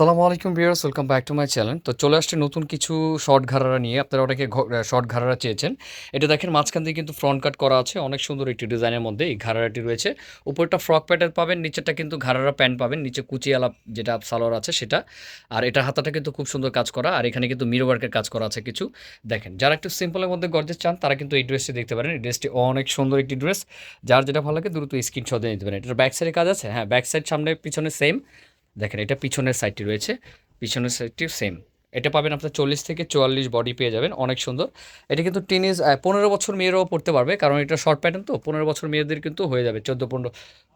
সালামু আলাইকুম viewers, welcome back to my channel. তো চলে আসছে নতুন কিছু শর্ট ঘাড়ারা নিয়ে। আপনারা ওটাকে শর্ট ঘাড়ারা চেয়েছেন। এটা দেখেন, মাঝখান দিয়ে কিন্তু ফ্রন্ট কাট করা আছে। অনেক সুন্দর একটি ডিজাইনের মধ্যে এই ঘাড়ারাটি রয়েছে। উপরটা ফ্রক প্যাটার্ন পাবেন, নিচেরটা কিন্তু ঘাড়ারা প্যান্ট পাবেন। নিচে কুচিয়ালা যেটা সালোয়ার আছে সেটা। আর এটা হাতাটা কিন্তু খুব সুন্দর কাজ করা। আর এখানে কিন্তু মিরো ওয়ার্কের কাজ করা আছে কিছু। দেখেন, যারা একটু সিম্পলের মধ্যে গর্জেস চান, তারা কিন্তু এই ড্রেসটি দেখতে পারেন। এই ড্রেসটি অনেক সুন্দর একটি ড্রেস যার যেটা ভালো লাগে, দ্রুত স্ক্রিনশট দিয়ে নিতে পারেন। এটার ব্যাক সাইডে কাজ আছে? হ্যাঁ ব্যাক সাইড সামনে, পিছনে সেম দেখেন, এটা পিছনের সাইডটি রয়েছে, পিছনের সাইডটি সেম এটা পাবেন আপনার চল্লিশ থেকে চুয়াল্লিশ বডি পেয়ে যাবেন, অনেক সুন্দর। এটা কিন্তু টিনিজ পনেরো বছর মেয়েরাও পড়তে পারবে, কারণ এটা শর্ট প্যাটার্ন তো, পনেরো বছর মেয়েদের কিন্তু হয়ে যাবে, চোদ্দ পনেরো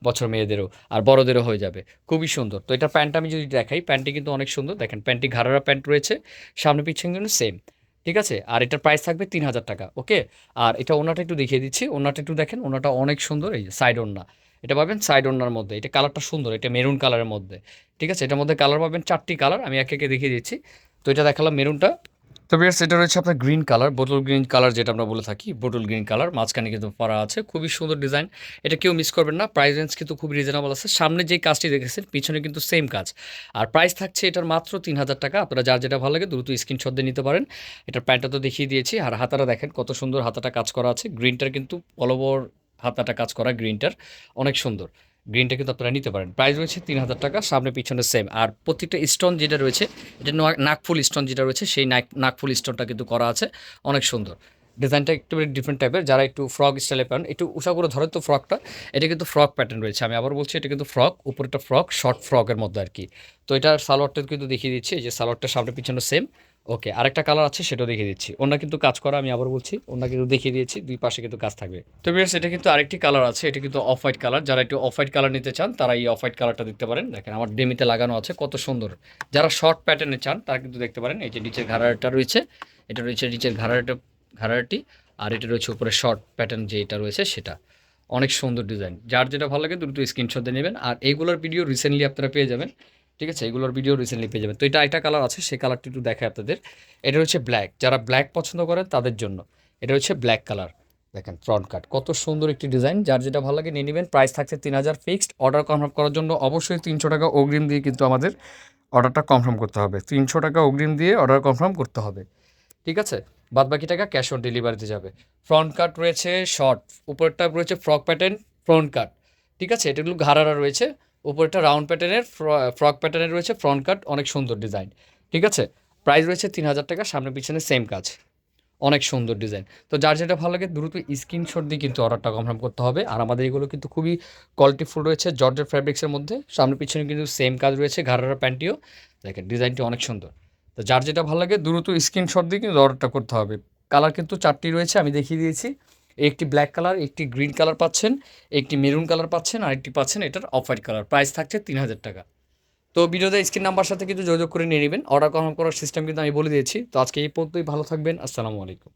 বছর মেয়েদেরও, আর বড়দেরও হয়ে যাবে, খুবই সুন্দর। তো এটা প্যান্ট আমি যদি দেখাই, প্যান্টটি কিন্তু অনেক সুন্দর, দেখেন, প্যান্টটি ঘাড়ারা প্যান্ট রয়েছে, সামনে পিছনে কিন্তু সেম ঠিক আছে? আর এটার প্রাইস থাকবে তিন হাজার টাকা ওকে আর এটা ওনাটা একটু দেখিয়ে দিচ্ছি ওনাটা একটু দেখেন ওনাটা অনেক সুন্দর, এই সাইড ওনা এটা পাবেন সাইড ওনার মধ্যে। এটা কালারটা সুন্দর, এটা মেরুন কালারের মধ্যে। ঠিক আছে? এটার মধ্যে কালার পাবেন চারটি কালার আমি একে একে দেখিয়ে দিচ্ছি। তো এটা দেখালাম মেরুনটা তো বিয়ার্স এটা রয়েছে আপনার green colour bottle green colour যেটা আমরা বলে থাকি বোটল গ্রিন কালার মাঝখানে কিন্তু পরা আছে, খুবই সুন্দর ডিজাইন এটা কেউ মিস করবেন না প্রাইস রেঞ্জ কিন্তু খুব রিজনেবল আছে। সামনে যে কাজটি দেখেছেন, পিছনে কিন্তু সেম কাজ। আর প্রাইস থাকছে এটার মাত্র তিন হাজার টাকা, আপনারা যার যেটা ভালো লাগে দ্রুত স্ক্রিনশট দিয়ে নিতে পারেন। এটার প্যান্টটা তো দেখিয়ে দিয়েছি, আর হাতাটা দেখেন কত সুন্দর হাতাটা কাজ করা আছে। গ্রিনটার কিন্তু অল ওভার হাতাটা কাজ করা গ্রিনটার অনেক সুন্দর। গ্রিনটা কিন্তু আপনারা নিতে পারেন। প্রাইস রয়েছে তিন হাজার টাকা, সামনে পিছনে সেম আর প্রত্যেকটা স্টোন যেটা রয়েছে, এটা নাকফুল স্টোন যেটা রয়েছে, সেই নাক, নাকফুল স্টোনটা কিন্তু করা আছে। অনেক সুন্দর। ডিজাইনটা একটু ডিফারেন্ট টাইপের যারা একটু ফ্রক স্টাইলে পান একটু উষা করে ধরেন তো ফ্রকটা এটা কিন্তু ফ্রক প্যাটার্ন রয়েছে। আমি আবার বলছি, এটা কিন্তু ফ্রক উপরেটা ফ্রক শর্ট ফ্রকের মধ্যে আর কি। তো এটার সালোয়ারটা কিন্তু দেখিয়ে দিচ্ছি যে সালোয়ারটা সামনে পিছনে সেম ওকে, আরেকটা কালার আছে, সেটাও দেখিয়ে দিচ্ছি। ওনা কিন্তু কাজ করা, আমি আবার বলছি ওনা কিন্তু দেখিয়ে দিয়েছি, দুই পাশে কিন্তু কাজ থাকবে। তো বিয়ার্স এটা কিন্তু আরেকটি কালার আছে, এটা কিন্তু অফ হোয়াইট কালার যারা একটু অফ হোয়াইট কালার নিতে চান, তারা এই অফ হোয়াইট কালারটা দেখতে পারেন। দেখেন, আমার ডেমিতে লাগানো আছে, কত সুন্দর। যারা শর্ট প্যাটার্নে চান, তারা কিন্তু দেখতে পারেন, এই যে নিচের ঘাড়াটা রয়েছে, এটা রয়েছে নিচের ঘাড়াটা, ঘাড়াটি, আর এটা রয়েছে উপরে শর্ট প্যাটার্ন যে এটা রয়েছে, সেটা। অনেক সুন্দর ডিজাইন যার যেটা ভালো লাগে, দ্রুত স্ক্রিনশট দিয়ে নেবেন। আর এইগুলোর ভিডিও রিসেন্টলি আপনারা পেয়ে যাবেন। ঠিক আছে? এগুলোর ভিডিও রিসেন্টলি পেয়ে যাবেন। তো এটা একটা কালার আছে, সেই কালারটি একটু দেখায় আপনাদের। এটা হচ্ছে ব্ল্যাক যারা ব্ল্যাক পছন্দ করেন, তাদের জন্য। এটা হচ্ছে ব্ল্যাক কালার দেখেন ফ্রন্ট কাট কত সুন্দর একটি ডিজাইন যার যেটা ভালো লাগে নিয়ে নেবেন। প্রাইস থাকছে তিন হাজার ফিক্সড অর্ডার কনফার্ম করার জন্য অবশ্যই তিনশো টাকা অগ্রিম দিয়ে কিন্তু আমাদের অর্ডারটা কনফার্ম করতে হবে। তিনশো টাকা অগ্রিম দিয়ে অর্ডার কনফার্ম করতে হবে। ঠিক আছে? বাদ বাকি টাকা ক্যাশ অন ডেলিভারিতে যাবে। ফ্রন্ট কাট রয়েছে শর্ট উপরটা রয়েছে ফ্রক প্যাটার্ন ফ্রন্ট কাট ঠিক আছে? এটাগুলো ঘাড়ারা রয়েছে। উপরটা রাউন্ড প্যাটার্নের ফ্রক প্যাটার্নের রয়েছে ফ্রন্ট কাট অনেক সুন্দর ডিজাইন ঠিক আছে? প্রাইস রয়েছে তিন হাজার টাকা, সামনে পিছনে সেম কাজ, অনেক সুন্দর ডিজাইন তো যার যেটা ভালো লাগে দ্রুত স্ক্রিনশট দিয়ে কিন্তু অর্ডারটা কনফার্ম করতে হবে। আর আমাদের এগুলো কিন্তু খুবই কোয়ালিটিফুল রয়েছে জর্জের ফ্যাব্রিক্সের মধ্যে। সামনে পিছনে কিন্তু সেম কাজ রয়েছে ঘাড়ারা প্যান্টিও দেখেন ডিজাইনটি অনেক সুন্দর। তো যার যেটা ভালো লাগে দ্রুত স্ক্রিনশট দিয়ে কিন্তু অর্ডারটা করতে হবে। কালার কিন্তু চারটি রয়েছে, আমি দেখিয়ে দিয়েছি। একটি ব্ল্যাক কালার একটি গ্রিন কালার পাচ্ছেন, একটি মেরুন কালার পাচ্ছেন আর একটি পাচ্ছেন এটার অফ হোয়াইট কালার প্রাইস থাকছে তিন হাজার টাকা। তো ভিডিওতে স্ক্রিন নাম্বার সাথে কিন্তু যোগাযোগ করে নিয়ে নেবেন। অর্ডার কনফার্ম করার সিস্টেম কিন্তু আমি বলে দিয়েছি। তো আজকে এই পর্যন্তই, ভালো থাকবেন। আসসালামু আলাইকুম।